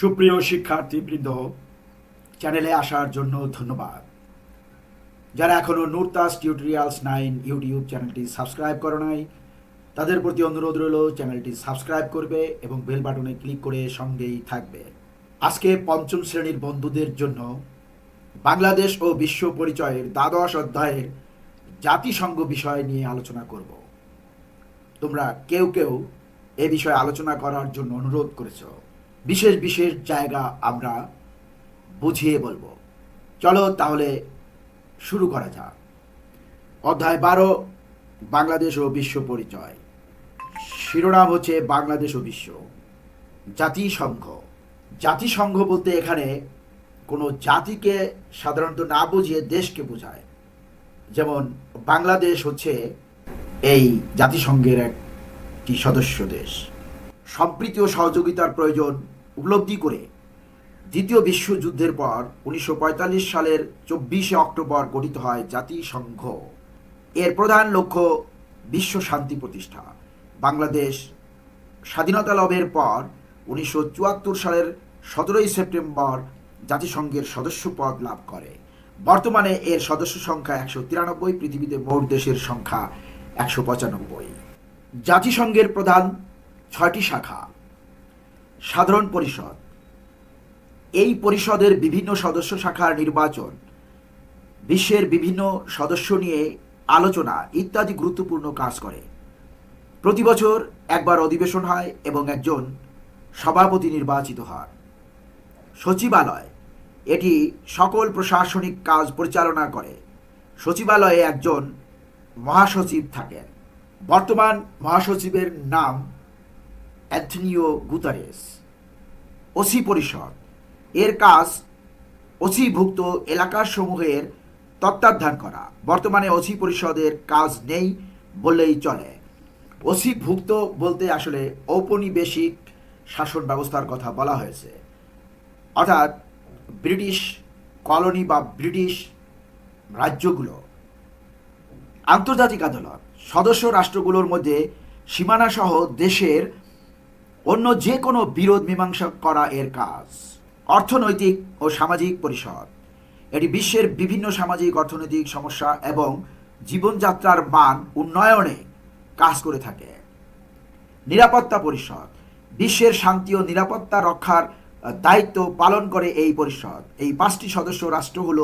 সুপ্রিয় শিক্ষার্থীবৃন্দ চ্যানেলে আসার জন্য ধন্যবাদ। যারা এখনও নুরতাস টিউটোরিয়ালস নাইন ইউটিউব চ্যানেলটি সাবস্ক্রাইব করো নাই, তাদের প্রতি অনুরোধ রইল চ্যানেলটি সাবস্ক্রাইব করবে এবং বেল বাটনে ক্লিক করে সঙ্গেই থাকবে। আজকে পঞ্চম শ্রেণির বন্ধুদের জন্য বাংলাদেশ ও বিশ্ব পরিচয়ের দ্বাদশ অধ্যায়ের জাতিসংঘ বিষয় নিয়ে আলোচনা করব। তোমরা কেউ কেউ এ বিষয়ে আলোচনা করার জন্য অনুরোধ করেছ। বিশেষ বিশেষ জায়গা আমরা বুঝিয়ে বলব। চলো তাহলে শুরু করা যাক। অধ্যায় বারো, বাংলাদেশ ও বিশ্ব পরিচয়। শিরোনাম হচ্ছে বাংলাদেশ ও বিশ্ব। জাতিসংঘ। জাতিসংঘ বলতে এখানে কোনো জাতিকে সাধারণত না বুঝিয়ে দেশকে বোঝায়। যেমন বাংলাদেশ হচ্ছে এই জাতিসংঘের একটি সদস্য দেশ। সম্প্রীতি ও সহযোগিতার প্রয়োজন উপলব্ধি করে দ্বিতীয় বিশ্বযুদ্ধের পর উনিশশো পঁয়তাল্লিশ সালের চব্বিশে অক্টোবর গঠিত হয় জাতিসংঘ। এর প্রধান লক্ষ্য বিশ্ব শান্তি প্রতিষ্ঠা। বাংলাদেশ স্বাধীনতা লাভের পর উনিশশো চুয়াত্তর সালের সতেরোই সেপ্টেম্বর জাতিসংঘের সদস্য পদ লাভ করে। বর্তমানে এর সদস্য সংখ্যা একশো তিরানব্বই, পৃথিবীতে মোট দেশের সংখ্যা একশো পঁচানব্বই। জাতিসংঘের প্রধান ছয়টি শাখা। সাধারণ পরিষদ। এই পরিষদের বিভিন্ন সদস্য শাখার নির্বাচন, বিশ্বের বিভিন্ন সদস্য নিয়ে আলোচনা ইত্যাদি গুরুত্বপূর্ণ কাজ করে। প্রতি বছর একবার অধিবেশন হয় এবং একজন সভাপতি নির্বাচিত হয় সচিবালয়, এটি সকল প্রশাসনিক কাজ পরিচালনা করে। সচিবালয়ে একজন মহাসচিব থাকেন। বর্তমান মহাসচিবের নাম অ্যান্থনিও গুতারেস। ওসি পরিষদ। এর কাজ ওসিভুক্ত এলাকাসমূহের তত্ত্বাবধান করা। বর্তমানে ওসি পরিষদের কাজ নেই বললেই চলে। ওসিভুক্ত বলতে আসলে ঔপনিবেশিক শাসন ব্যবস্থার কথা বলা হয়েছে। অর্থাৎ ব্রিটিশ কলোনি বা ব্রিটিশ রাজ্যগুলো। আন্তর্জাতিক আদালত। সদস্য রাষ্ট্রগুলোর মধ্যে সীমানা সহ দেশের অন্য যে কোনো বিরোধ মীমাংসা করা এর কাজ। অর্থনৈতিক ও সামাজিক পরিষদ। এটি বিশ্বের বিভিন্ন সামাজিক অর্থনৈতিক সমস্যা এবং জীবনযাত্রার মান উন্নয়নে কাজ করে থাকে। নিরাপত্তা পরিষদ। বিশ্বের শান্তি ও নিরাপত্তা রক্ষার দায়িত্ব পালন করে এই পরিষদ। এই পাঁচটি সদস্য রাষ্ট্র হল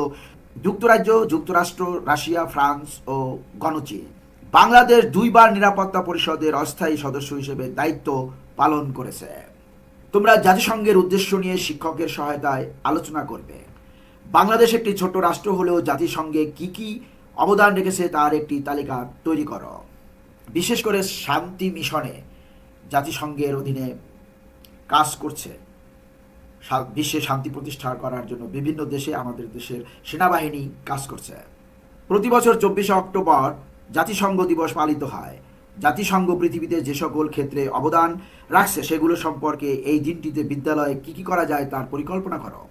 যুক্তরাজ্য, যুক্তরাষ্ট্র, রাশিয়া, ফ্রান্স ও গণচীন। বাংলাদেশ দুইবার নিরাপত্তা পরিষদের অস্থায়ী সদস্য হিসেবে দায়িত্ব পালন করেছে। তোমরা জাতিসংঘের উদ্দেশ্য নিয়ে শিক্ষকের সহায়তায় আলোচনা করবে। বাংলাদেশ একটি ছোট রাষ্ট্র হলেও জাতিসংঘে কি কি অবদান রেখেছে তার একটি তালিকা তৈরি করো। বিশেষ করে শান্তি মিশনে জাতিসংঘের অধীনে কাজ করছে। বিশ্বে শান্তি প্রতিষ্ঠা করার জন্য বিভিন্ন দেশে আমাদের দেশের সেনাবাহিনী কাজ করছে। প্রতি বছর চব্বিশে অক্টোবর জাতিসংঘ দিবস পালিত হয়। জাতিসংঘ পৃথিবীতে যে সকল ক্ষেত্রে অবদান রাখছে, সেগুলো সম্পর্কে এই দিনটিতে বিদ্যালয়ে কি কি করা যায় তার পরিকল্পনা করো।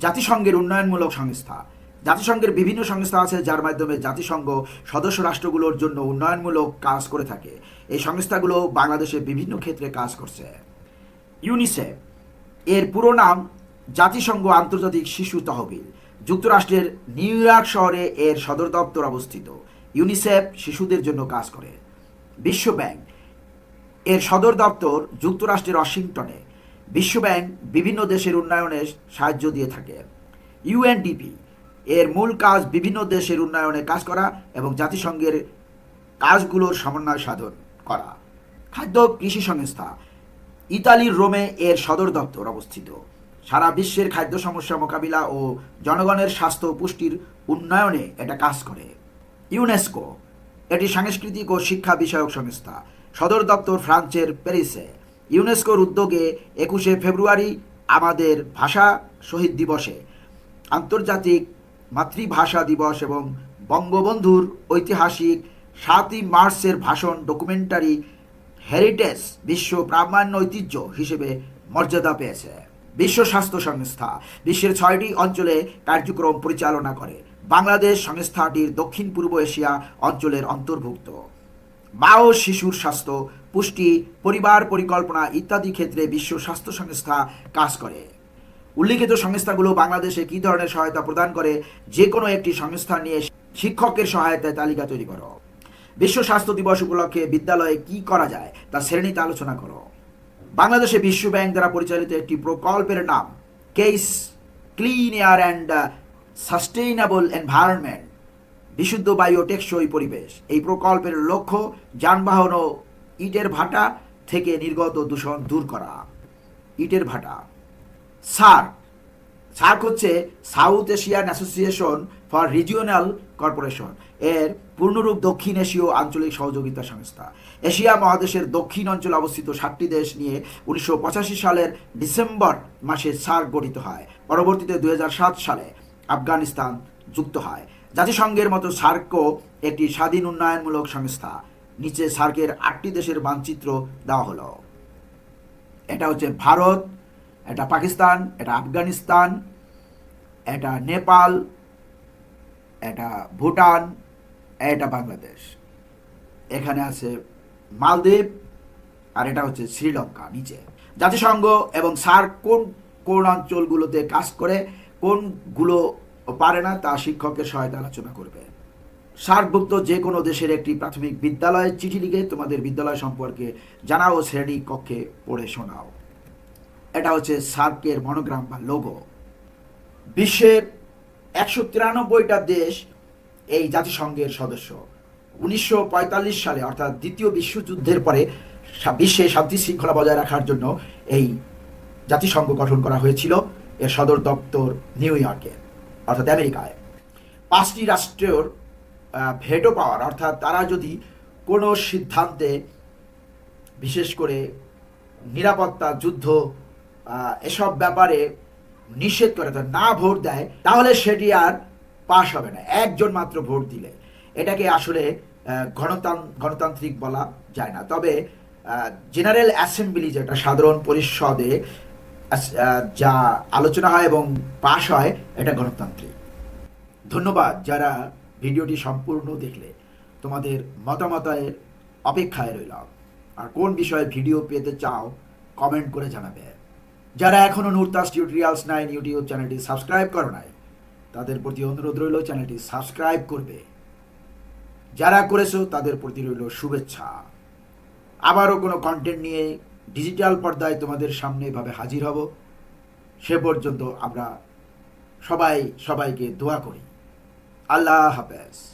জাতিসংঘের উন্নয়নমূলক সংস্থা। জাতিসংঘের বিভিন্ন সংস্থা আছে, যার মাধ্যমে জাতিসংঘ সদস্য রাষ্ট্রগুলোর জন্য উন্নয়নমূলক কাজ করে থাকে। এই সংস্থাগুলো বাংলাদেশে বিভিন্ন ক্ষেত্রে কাজ করছে। ইউনিসেফ। এর পুরো নাম জাতিসংঘ আন্তর্জাতিক শিশু তহবিল। যুক্তরাষ্ট্রের নিউ ইয়র্ক শহরে এর সদর দপ্তর অবস্থিত। ইউনিসেফ শিশুদের জন্য কাজ করে। বিশ্ব ব্যাংক এর সদর দপ্তর যুক্তরাষ্ট্রের ওয়াশিংটনে। বিশ্বব্যাংক বিভিন্ন দেশের উন্নয়নে সাহায্য দিয়ে থাকে। ইউএনডিপি এর মূল কাজ বিভিন্ন দেশের উন্নয়নে কাজ করা এবং জাতিসংঘের কাজগুলোর সমন্বয় সাধন করা। খাদ্য কৃষি সংস্থা ইতালির রোমে এর সদর দপ্তর অবস্থিত। সারা বিশ্বের খাদ্য সমস্যা মোকাবিলা ও জনগণের স্বাস্থ্য পুষ্টির উন্নয়নে এটা কাজ করে। ইউনেস্কো এটি সাংস্কৃতিক ও শিক্ষা বিষয়ক সংস্থা। সদর দপ্তর ফ্রান্সের প্যারিসে। ইউনেস্কোর উদ্যোগে একুশে ফেব্রুয়ারি আমাদের ভাষা শহীদ দিবসে। আন্তর্জাতিক মাতৃভাষা দিবস এবং বঙ্গবন্ধুর ঐতিহাসিক সাতই মার্চের ভাষণ ডকুমেন্টারি হেরিটেজ বিশ্ব প্রামাণ্য ঐতিহ্য হিসেবে মর্যাদা পেয়েছে। বিশ্ব স্বাস্থ্য সংস্থা বিশ্বের ছয়টি অঞ্চলে কার্যক্রম পরিচালনা করে। বাংলাদেশ সংস্থাটির দক্ষিণ পূর্ব এশিয়া অঞ্চলের অন্তর্ভুক্ত। মা ও শিশুর স্বাস্থ্য, পুষ্টি, পরিবার পরিকল্পনা ইত্যাদি ক্ষেত্রে বিশ্ব স্বাস্থ্য সংস্থা কাজ করে। উল্লিখিত সংস্থাগুলো বাংলাদেশে কী ধরনের সহায়তা প্রদান করে যে কোনো একটি সংস্থা নিয়ে শিক্ষকের সহায়তায় তালিকা তৈরি করো। বিশ্ব স্বাস্থ্য দিবস উপলক্ষে বিদ্যালয়ে কি করা যায়, তা শ্রেণীতে আলোচনা করো। বাংলাদেশে বিশ্ব ব্যাংক দ্বারা পরিচালিত একটি প্রকল্পের নাম CASE clean air and sustainable environment বিশুদ্ধ বায়ু টেকসই পরিবেশ। এই প্রকল্পের লক্ষ্য যানবাহন ও ইটের ভাটা থেকে নির্গত দূষণ দূর করা। ইটের ভাটা। সার্ক। সার্ক হচ্ছে South Asian association for regional corporation. এর পূর্ণরূপ দক্ষিণ এশীয় আঞ্চলিক সহযোগিতা সংস্থা। এশিয়া মহাদেশের দক্ষিণ অঞ্চলে অবস্থিত সাতটি দেশ নিয়ে উনিশশো পঁচাশি সালের ডিসেম্বর মাসে সার্ক গঠিত হয়। পরবর্তীতে দুই হাজার সাত সালে আফগানিস্তান যুক্ত হয়। জাতিসংঘের মতো সার্কও একটি স্বাধীন উন্নয়নমূলক সংস্থা। নিচে সার্কের আটটি দেশের মানচিত্র দেওয়া হলো। এটা হচ্ছে ভারত, এটা পাকিস্তান, এটা আফগানিস্তান, এটা নেপাল, এটা ভুটান, এটা বাংলাদেশ। এখানে আছে মালদ্বীপ আর এটা হচ্ছে শ্রীলঙ্কা নিচে। জাতিসংঘ এবং সার্ক কোন কোন অঞ্চলগুলোতে কাজ করে কোনগুলো পারে না, তা শিক্ষকের সহায়তা আলোচনা করবে। সার্কভুক্ত যে কোনো দেশের একটি প্রাথমিক বিদ্যালয়ের চিঠি লিখে তোমাদের বিদ্যালয় সম্পর্কে জানাও শ্রেণি কক্ষে পড়ে শোনাও। এটা হচ্ছে সার্কের মনোগ্রাম বা লোগো বিশ্বের একশো তিরানব্বইটা দেশ এই জাতিসংঘের সদস্য। উনিশশো পঁয়তাল্লিশ সালে, অর্থাৎ দ্বিতীয় বিশ্বযুদ্ধের পরে বিশ্বে শান্তি শৃঙ্খলা বজায় রাখার জন্য এই জাতিসংঘ গঠন করা হয়েছিল। এর সদর দপ্তর নিউ ইয়র্কে, অর্থাৎ আমেরিকায়। পাঁচটি রাষ্ট্রের ভেটো পাওয়ার, অর্থাৎ তারা যদি কোনো সিদ্ধান্তে, বিশেষ করে নিরাপত্তা, যুদ্ধ এসব ব্যাপারে নিষেধ করে, অর্থাৎ না ভোট দেয়, তাহলে সেটি আর পাশ হবে না। একজন মাত্র ভোট দিলে। এটাকে আসলে গণতান- গণতান্ত্রিক বলা যায় না। তবে জেনারেল অ্যাসেম্বলি যেটা সাধারণ পরিষদে যা আলোচনা হয় এবং পাশ হয়, এটা গণতান্ত্রিক। ধন্যবাদ যারা ভিডিওটি সম্পূর্ণ দেখলে। তোমাদের মতামতের অপেক্ষায় রইলাম। আর কোন বিষয়ে ভিডিও পেতে চাও কমেন্ট করে জানাবে। যারা এখনও নুরতাস টিউটোরিয়ালস নাইন ইউটিউব চ্যানেলটি সাবস্ক্রাইব করো নাই, তাদের প্রতি অনুরোধ রইল চ্যানেলটি সাবস্ক্রাইব করবে। যারা করেছ, তাদের প্রতি রইল শুভেচ্ছা। আবারও কোনো কন্টেন্ট নিয়ে ডিজিটাল পর্দায় তোমাদের সামনে এভাবে হাজির হব। সে পর্যন্ত আমরা সবাই সবাইকে দোয়া করি। আল্লাহ হাফেজ।